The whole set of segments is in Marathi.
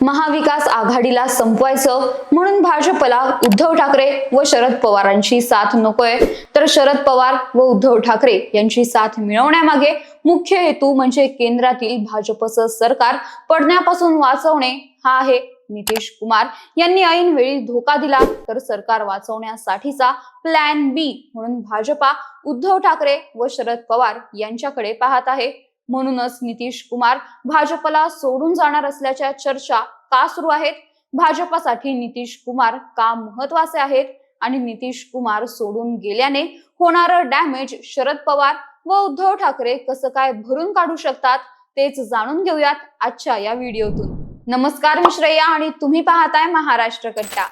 महाविकास आघाडीला संपवायचं म्हणून भाजपला उद्धव ठाकरे व शरद पवारांची साथ नकोय. तर शरद पवार व उद्धव ठाकरे यांची साथ मिळवण्यामागे मुख्य हेतू म्हणजे केंद्रातील भाजपचं सरकार पडण्यापासून वाचवणे हा आहे नितीश कुमार यांनी ऐनवेळी धोका दिला तर सरकार वाचवण्यासाठीचा प्लॅन बी म्हणून भाजपा उद्धव ठाकरे व शरद पवार यांच्याकडे पाहत आहे. म्हणूनच नितीश कुमार भाजपला सोडून जाणार असल्याच्या चर्चा का सुरू आहेत? भाजपासाठी नितीश कुमार का महत्त्वाचे आहेत? आणि नितीश कुमार सोडून गेल्याने होणारं डॅमेज शरद पवार व उद्धव ठाकरे कसं काय भरून काढू शकतात? तेच जाणून घेऊयात आजच्या या व्हिडिओतून. नमस्कार मी श्रेया आणि तुम्ही पाहताय महाराष्ट्र कट्टा.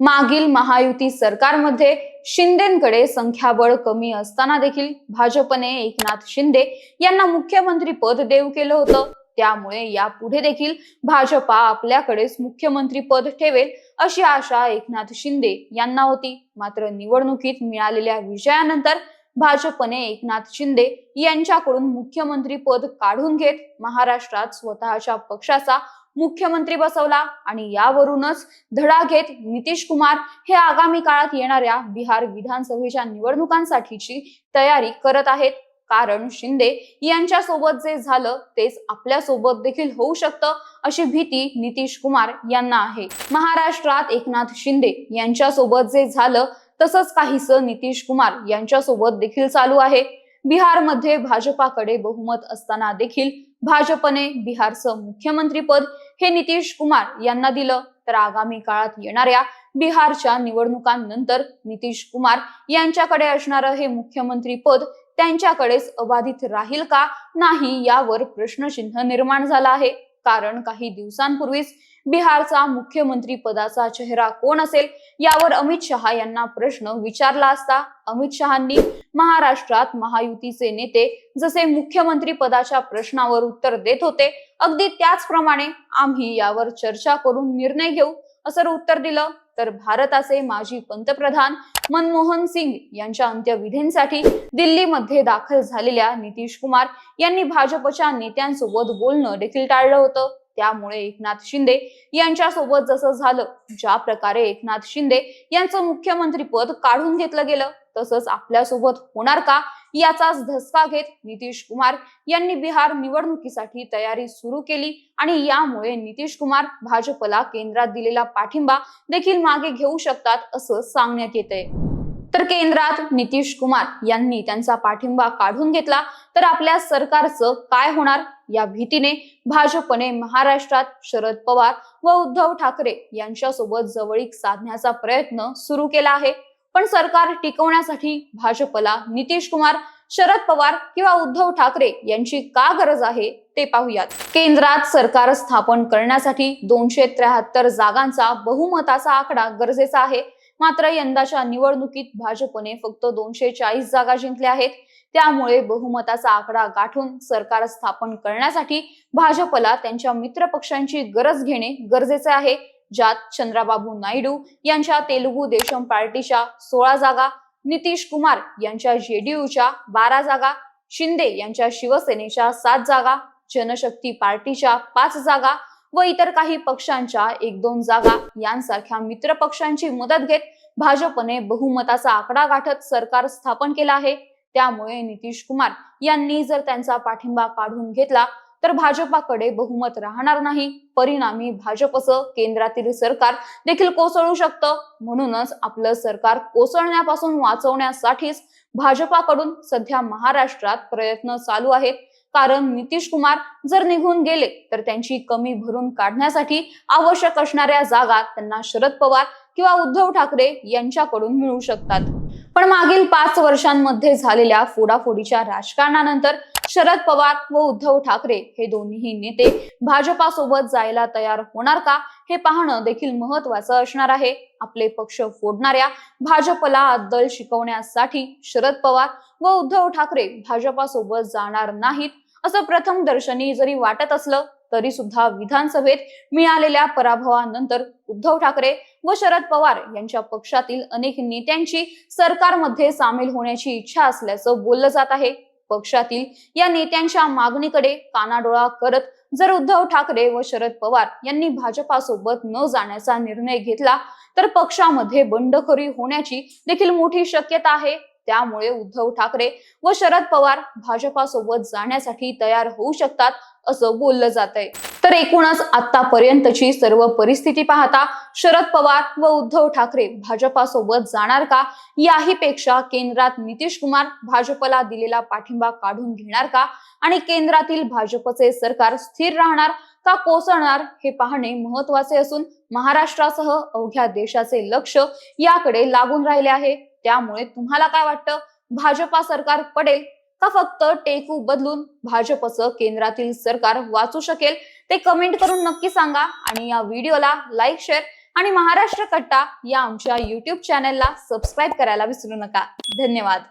मागील महायुती सरकारमध्ये शिंदेकडे संख्याबळ कमी असताना देखील भाजपने एकनाथ शिंदे यांना मुख्यमंत्री पद देऊ केलं होतं. त्यामुळे यापुढे देखील भाजपा आपल्याकडेच मुख्यमंत्री पद ठेवेल अशी आशा एकनाथ शिंदे यांना होती. मात्र निवडणुकीत मिळालेल्या विजयानंतर भाजपने एकनाथ शिंदे यांच्याकडून मुख्यमंत्री पद काढून घेत महाराष्ट्रात स्वतःच्या पक्षाचा मुख्यमंत्री बसवला आणि यावरूनच धडा घेत नितीश कुमार हे आगामी काळात येणाऱ्या बिहार विधानसभेच्या निवडणुकांसाठीची तयारी करत आहेत. कारण शिंदे यांच्या सोबत जे झालं तेच आपल्यासोबत देखील होऊ शकतं अशी भीती नितीश कुमार यांना आहे. महाराष्ट्रात एकनाथ शिंदे यांच्या सोबत जे झालं तसंच काहीस नितीश कुमार यांच्या सोबत देखील चालू आहे. बिहारमध्ये भाजपाकडे बहुमत असताना देखील भाजपने बिहारचं मुख्यमंत्रीपद हे नितीश कुमार यांना दिलं. तर आगामी काळात येणाऱ्या बिहारच्या निवडणुकांनंतर नितीश कुमार यांच्याकडे असणारं हे मुख्यमंत्री पद त्यांच्याकडेच अबाधित राहील का? नाही यावर प्रश्नचिन्ह निर्माण झाला आहे. कारण काही दिवसांपूर्वीच बिहारचा मुख्यमंत्री पदाचा चेहरा कोण असेल यावर अमित शहा यांना प्रश्न विचारला असता अमित शहांनी महाराष्ट्रात महायुतीचे नेते जसे मुख्यमंत्री पदाच्या प्रश्नावर उत्तर देत होते अगदी त्याचप्रमाणे आम्ही यावर चर्चा करून निर्णय घेऊ असं उत्तर दिलं. तर भारताचे माजी पंतप्रधान मनमोहन सिंग यांच्या अंत्यविधींसाठी दिल्लीमध्ये दाखल झालेल्या नितीश कुमार यांनी भाजपच्या नेत्यांसोबत बोलणं देखील टाळलं होतं. त्यामुळे एकनाथ शिंदे यांच्या सोबत जसं झालं ज्या प्रकारे एकनाथ शिंदे यांचं मुख्यमंत्री पद काढून घेतलं गेलं तसंच आपल्यासोबत होणार का? याचाच धसका घेत नितीश कुमार यांनी बिहार निवडणुकीसाठी तयारी सुरू केली आणि यामुळे नितीश कुमार भाजपला केंद्रात दिलेला पाठिंबा देखील मागे घेऊ शकतात असं सांगण्यात येतंय. आहे केंद्रात नितीश कुमार यांनी त्यांचा पाठिंबा काढून घेतला तर आपल्या सरकारचं काय होणार या भीतीने भाजपने महाराष्ट्रात शरद पवार व उद्धव ठाकरे यांच्यासोबत जवळीक साधण्याचा प्रयत्न सुरू केला आहे. पण सरकार टिकवण्यासाठी भाजपला नितीश कुमार शरद पवार किंवा उद्धव ठाकरे यांची का गरज आहे ते पाहूयात. केंद्रात सरकार स्थापन करण्यासाठी दोनशे त्र्याहत्तर जागांचा बहुमताचा आकडा गरजेचा आहे. मात्र यंदाच्या निवडणुकीत भाजपने फक्त दोनशे चाळीस जागा जिंकल्या आहेत. त्यामुळे बहुमताचा आकडा गाठून सरकार स्थापन करण्यासाठी भाजपला त्यांच्या मित्रपक्षांची गरज घेणे गरजेचे आहे. ज्यात चंद्राबाबू नायडू यांच्या तेलुगू देशम पार्टीच्या सोळा जागा नितीश कुमार यांच्या जेडीयूच्या बारा जागा शिंदे यांच्या शिवसेनेच्या सात जागा जनशक्ती पार्टीच्या पाच जागा व इतर काही पक्षांच्या एक दोन जागा यांसारख्या मित्र पक्षांची मदत घेत भाजपने बहुमताचा आकडा गाठत सरकार स्थापन केलं आहे. त्यामुळे नितीश कुमार यांनी जर त्यांचा पाठिंबा काढून घेतला तर भाजपाकडे बहुमत राहणार नाही. परिणामी भाजपचं केंद्रातील सरकार देखील कोसळू शकतं. म्हणूनच आपलं सरकार कोसळण्यापासून वाचवण्यासाठीच भाजपाकडून सध्या महाराष्ट्रात प्रयत्न चालू आहेत. कारण नितीश कुमार जर निघून गेले तर त्यांची कमी भरून काढण्यासाठी आवश्यक असणाऱ्या जागा त्यांना शरद पवार किंवा उद्धव ठाकरे यांच्याकडून मिळू शकतात. पण मागील पाच वर्षांमध्ये झालेल्या फोडाफोडीच्या राजकारणानंतर शरद पवार व उद्धव ठाकरे हे दोन्ही नेते भाजपासोबत जायला तयार होणार का हे पाहणं देखील महत्वाचं असणार आहे. आपले पक्ष फोडणाऱ्या भाजपला अद्दल शिकवण्यासाठी शरद पवार व उद्धव ठाकरे भाजपासोबत जाणार नाहीत असं प्रथम दर्शनी जरी वाटत असलं तरी सुद्धा विधानसभेत मिळालेल्या पराभवानंतर उद्धव ठाकरे व शरद पवार यांच्या पक्षातील अनेक नेत्यांची सरकारमध्ये सामील होण्याची इच्छा असल्याचं बोललं जात आहे. पक्षातील या नेत्यांच्या मागणीकडे कानाडोळा करत जर उद्धव ठाकरे व शरद पवार यांनी भाजपासोबत न जाण्याचा निर्णय घेतला तर पक्षामध्ये बंडखोरी होण्याची देखील मोठी शक्यता आहे. त्यामुळे उद्धव ठाकरे व शरद पवार भाजपासोबत जाण्यासाठी तयार होऊ शकतात असं बोललं जात आहे तर एकूणच आतापर्यंतची सर्व परिस्थिती पाहता शरद पवार व उद्धव ठाकरे भाजपासोबत जाणार का? याही पेक्षा केंद्रात नितीश कुमार भाजपला दिलेला पाठिंबा काढून घेणार का? आणि केंद्रातील भाजपचे सरकार स्थिर राहणार का कोसळणार हे पाहणे महत्त्वाचे असून महाराष्ट्रासह अवघ्या देशाचे लक्ष याकडे लागून राहिले आहे. त्यामुळे तुम्हाला काय वाटतं? भाजपा सरकार पडेल का फक्त टेकू बदलून भाजपचं केंद्रातील सरकार वाचू शकेल? ते कमेंट करून नक्की सांगा आणि या व्हिडिओला लाईक शेअर आणि महाराष्ट्र कट्टा या आमच्या युट्यूब चॅनेलला सबस्क्राईब करायला विसरू नका. धन्यवाद.